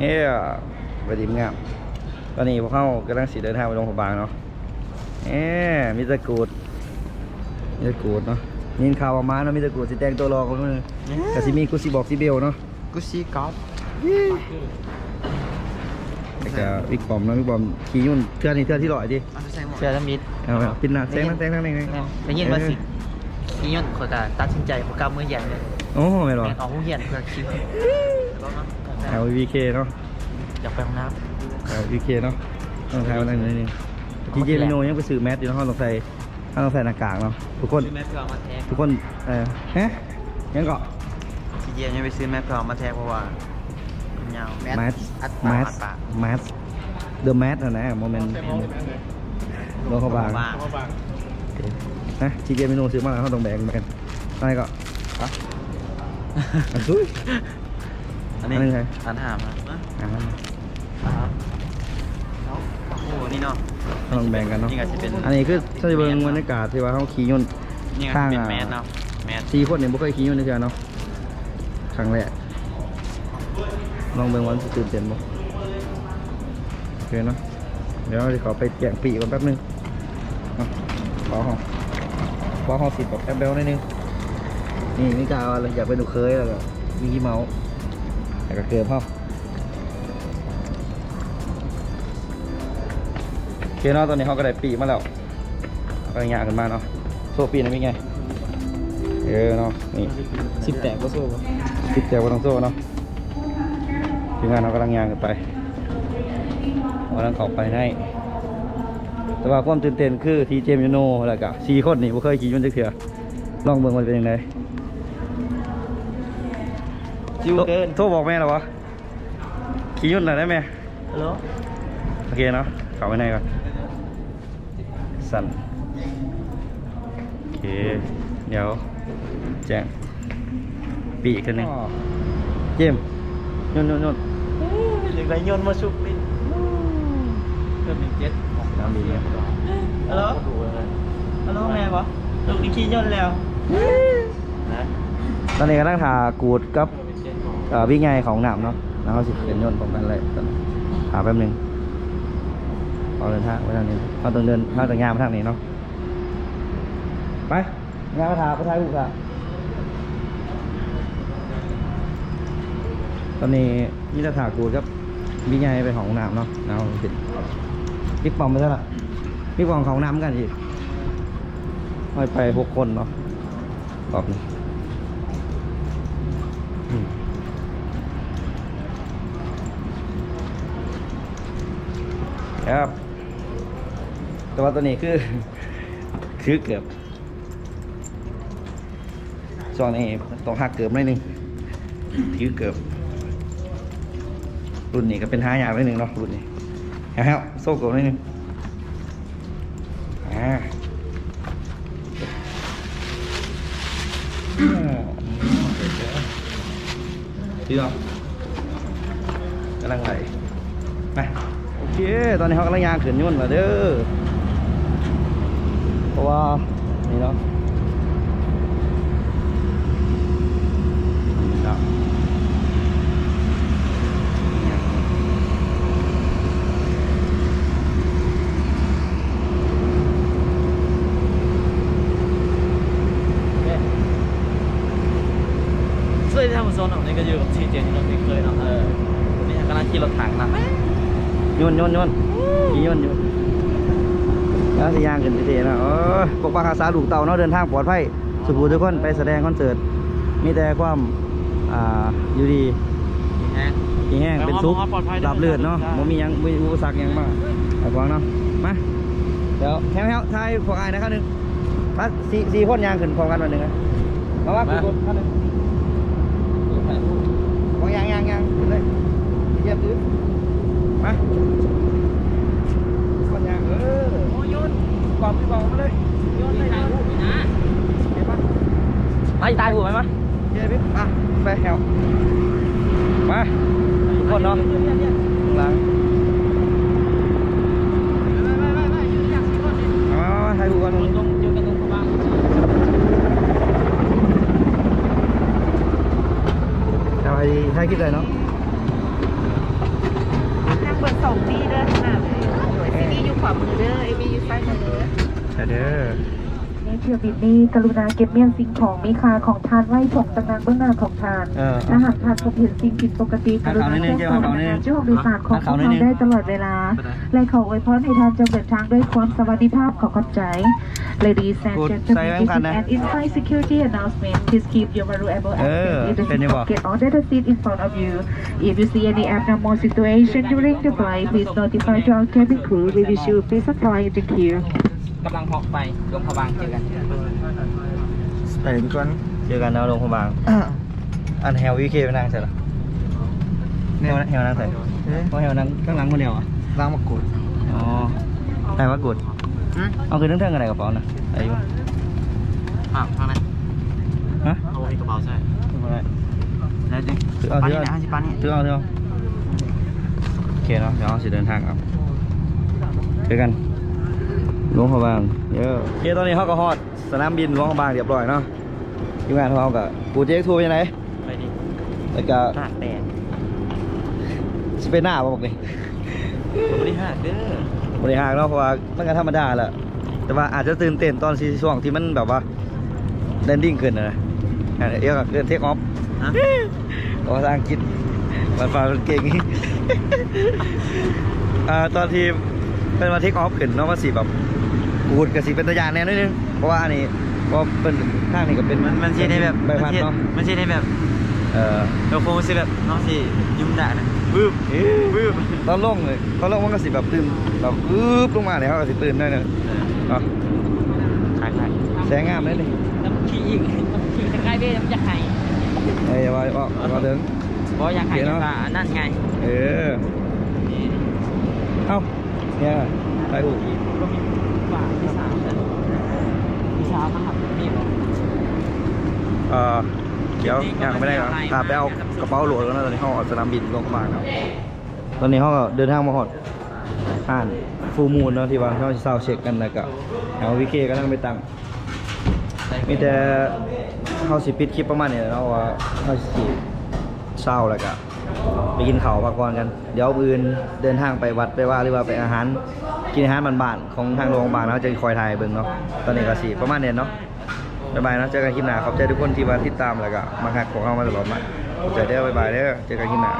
เฮ้ยบดีงามตอนนี้พวกเขากำลังสีเดินทางไปโรงพยาบาลเนาะเอ๊มิตรกูดมิตรกูดเนาะยินข่าวประมาณเนาะมิตรกูดสิแต่งตัวรอคนนึงแต่สิมีกูสิบอกสิเบลเนาะกุซี่กอล์ฟแล้วก็วิกบอมเนาะวิกบอมขี่ยุ่นเทื่อนี้เทื่อที่ร้อยดิเชื่อทมิดเอาไปเอาปิดหน้าแซงนั่นแซงนั่นเองได้ยินว่าสิขี้ยนขอยกาตัดสินใจเพราะกล้ามมือใหญ่เลยโอ้ไม่หรอแมนออกหูเหียนเพื่อคิว เอาวีเคเนาะอยากไปห้องน้เอาวีเคเนาะต้องทายวันนั้นนิดนึงทีเจมิโนยังไปซื้อแมสอยู่เนาะเขาต้องใส่เขาต้องใส่หน้ากากเนาะทุกคนำซื้อแม่เพื่อมาแทงทุกคนเออฮะยังเกาะ ทีเดียวยังไปซื้อแม่เพื่อมาแทงเพราะว่ามันยาวแมสอัดแมปากสอัดปากแมสเดอะแมสนะโมเมนต์โลเขาบางว่านะทีเจมิโนซื้อมาแล้วเขาต้องแบ่งแบ่งอะไรก็อันซุย อันนี้อันนี้ใครอันหามนะอ่าครับโอ้โหนี่เนาะเขาต้องแบ่งกันเนาะ นี่ก็จะเป็นอันนี้คือถ้าจะเบิ่งบรรยากาศที่ว่าเขาขี่ยนต์ นี่ก็ข้างเป็นอะ แมสเนาะแมสสี่คนเนี่ยไม่เคยขี่ยนต์เลยเชียวเนาะครั้งแรกลองเบิ่งวันสิตื่นเต้นบ่โอเคเนาะเดี๋ยวเราจะขอไปแจกปีกก่อนแป๊บนึงเนาะขอห้องขอห้องสิบแบบแอปเบลนิดนึงนี่นี่กาวอะไรอยากเป็นหนูเคยแล้วก็มีกี่เมาส์ แล้วก็เกิร์พ่อโอเคเนาะตอนนี้เขาก็ได้ปีกมาแล้วเอาไปงานกันมาเนาะโซ่ปีนะมีไงเออเนาะนี่สิบแตกก็สู้ติดแจวบนต้องโซ่เนาะทีมงานเรากำลังยางกันไปกำลังเข้าไปในแต่ว่าความตื่นเต้นคือทีเจมยูโนแล้วก็สี่คนนี่บ่เคยขี่ยนต์จักเถื่อลองเบิ่งมันเป็นยังไง จิวเกินโทรบอกแม่แล้ววะขี่ยนต์หน่อยได้ไหมฮัลโหลโอเคเนาะเข้าไปในก่อน สั่น โอเค เดี๋ยว แจ้งปีกกันหนึ่งเจมส์ยนต์ยนต์ยนต์หรือไรยนต์มาชุบลิ้นเพิ่มหนึ่งเจ็ดน้ำดีเนี่ยฮัลโหลฮัลโหลแม่ปะลูกนี่ขี้ยนต์แล้ว นะตอนนี้กำลังทากูดกับเอ่อ วิ่งไงของหนามเนาะแล้วเขาสิเป็นยนต์ของกันเลยหาแป๊บหนึงเอาเดินทางไปทางนี้เขาต้องเดินเขาต้องยามไปทางนี้เนาะไปงานมาทาไปทายกูค่ะตอนนี้นี่จะถากูดกับวิ่งไงไปของหนามเนาะแล้วเราสิบิ๊กปอมไปซะละบิ๊กปอมของน้ำกันอีกไปไปหกคนเนาะตอบนี้ ครับ แต่ว่าตัวนี้คือ คือเกือบช่วงนี้ต้องหักเกือบหนิดนึงคือเกือบรุ่นนี้ก็เป็นห้าอย่างนิดนึงเนาะรุ่นนี้ฮะโซ่เกือบนิดนึงอ่าดีเนาะกำลังไหลไป เค ตอนนี้เขากำลังยางขึ้นยุ่นแล้วเด้อ เพราะว่า นี่เนาะนี่เนาะช่วยทำโซนของนี้ก็อยู่กับทีเจนที่เราเคยเนาะเออวันนี้กำลังขี่รถถังนะ ยุ่นยุ่นยุ่นขี่ยุ่นยุ่นแล้วสิยางขึ้นไปเทนะเออปกปักรักษาลูกเต่าเนาะเดินทางปลอดภัยสุภูทุกคนไปแสดงคอนเสิร์ตมีแต่ความอ่าอยู่ดีแห้งมีแห้งเป็นซุปปลอดภัยรับเลือดเนาะได้บ่มีหยังบ่มีอุปสรรคหยังมากไอ้ฟองเนาะมาเดี๋ยวแฮวแฮวทายพวกอายนะครับหนึ่งมาสี่สี่คนยางขึ้นพร้อมกันวันหนึ่งนะมาว่าขึ้นคนท่านหนึ่งพองยางยางยางขึ้นเลยเหยียบตื้อ มาคนยางเออโอ้ยนกล่อมพี่กล่อมมาเลยยนเลยนะเห็นปะไม่ตายหัวไหมมั้ยเฮ้ยพี่มาไปแฮวมาทุกคนเนาะข้างหลังมามามาถ่ายรูปกันตรงนี้ตรงเจอกันตรงกระบังเอาไอ้ถ่ายคลิปเลยเนาะ สองปีเด้อขนาดซีดีอยู่ขวามือเด้อ เอ บีอยู่ซ้ายมือเด้อใช่เด้อในเที่ยวบินนี้กรุณาเก็บเมี่ยงสิ่งของมีค่าของทานไว้ถงตำนานเบื้องหน้าของทานเออถ้าหากทานพบเห็นสิ่งผิดปกติกรุณาแจ้งต่อพนักงานช่วยบริษัทของพวกเราได้ตลอดเวลา และขออวยพรให้ทานจงเดินทางด้วยความสวัสดิภาพขอขอบใจ Ladies and พูด gentlemen, ใส่ this ไว้ is กันนะ an in-flight security announcement. Please keep your valuable เออ items in the เป็นยัง seat บ่ pocket or the seat in front of you. If you see any abnormal situation during the flight, please notify to our cabin crew. We wish you peace of flight. Thank you. กำลังเหาะไปลงพะบางเจอกันไปถึงก่อนเจอกันนะลงพบางอันแฮววีเคไปนั่งใส่หรอเฮวเฮวนั่งใส่เพราะเฮวนั่งข้างหลังคนเดียวอะล้างมะกรูดอ๋อได้มากดเอาคือเรื่องๆอะไรกระเป๋านะไอ้ยุ่อะข้างในฮะเอาไว้กระเป๋าใช่แล้วดิถือเอาปาถืนี่อนะเอาห้าสิบปานี่ถือเอาถือเอาโอเคเนาะเดี๋ยวเราสิเดินทางเอาเจอกัน หลวงพระบางเยอะโอเคตอนนี้เขาก็ฮอดสนามบินหลวงพระบางเรียบร้อยเนาะทีมงานของเขากับกูเจ๊กทัวร์ไปยังไงไปดิแล้วก็หักแตกสเปนหน้าบอกนี่บริหารเด้อบริหารเนาะเพราะว่ามันก็ธรรมดาแหละแต่ว่าอาจจะตื่นเต้นตอนที่ช่วงที่มันแบบว่าแลนดิ้งขึ้นนะอันนี้เรียกว่าเกินเทคออฟฮะภาษาอังกฤษมันฟังเก่งอ่าตอนที่เป็นมาเทคออฟขึ้นเนาะว่าสิแบบ กูดกับสิเป็นตัวอย่างแน่นิดนึงเพราะว่าอันนี้เพราะเป็นทางนี้ก็เป็นมันมันใช่ได้แบบใบพัดเนาะมันใช่ได้แบบเออเราคงสิแบบน้องสิยุ่มด่านะบึ้มบึ้มตอนลงเลยตอนลงมันก็สิแบบตื่นแบบปึ๊บลงมาเลยเขาก็สิตื่นได้เนอะเนาะขายขายแสงงามเลยนี่น้ำขี้อีกน้ำขี้จะใกล้เบ้น้ำจะไห้เอ้ยอย่าว่าว่าว่าเดินเพราะอยากไห้เดี๋ยวจะเนาะว่านั่นไงเออเอ้าเนี่ยไปอู่าพี่สาวนะพี่สาวมาหับมีบอเอ่อเดี๋ยวยังไม่ได้หรอกพาไปเอากระเป๋าโหลดแล้วนะตอนนี้เขาออกสนามบินลงมาแล้วตอนนี้เขาก็เดินทางมาหอดอ่านฟูมูลเนาะที่ว่าเขาจะเศร้าเช็คกันแล้วก็เอาวิเคก็นั่งไปตังมีแต่เขาสิปิดคลิปประมาณนี้และเนาะว่าเขาสิเศร้าแล้วก็ไปกินข้าวพักผ่อนกัน เดี๋ยวอื่นเดินทางไปวัดไปว่าหรือว่าไปอาหาร กินอาหารบ้านๆของทางโรงพยาบาลเราจะคอยถ่ายเบิ่งเนาะตอนนี้ก็สิประมาณนี้เนาะบ๊ายบายนะเจอกันคลิปหน้าขอบใจทุกคนที่มาติดตามแล้วก็มาหักของเรามาตลอดมาขอบใจเด้อบ๊ายบายเด้อเจอกันคลิปหน้า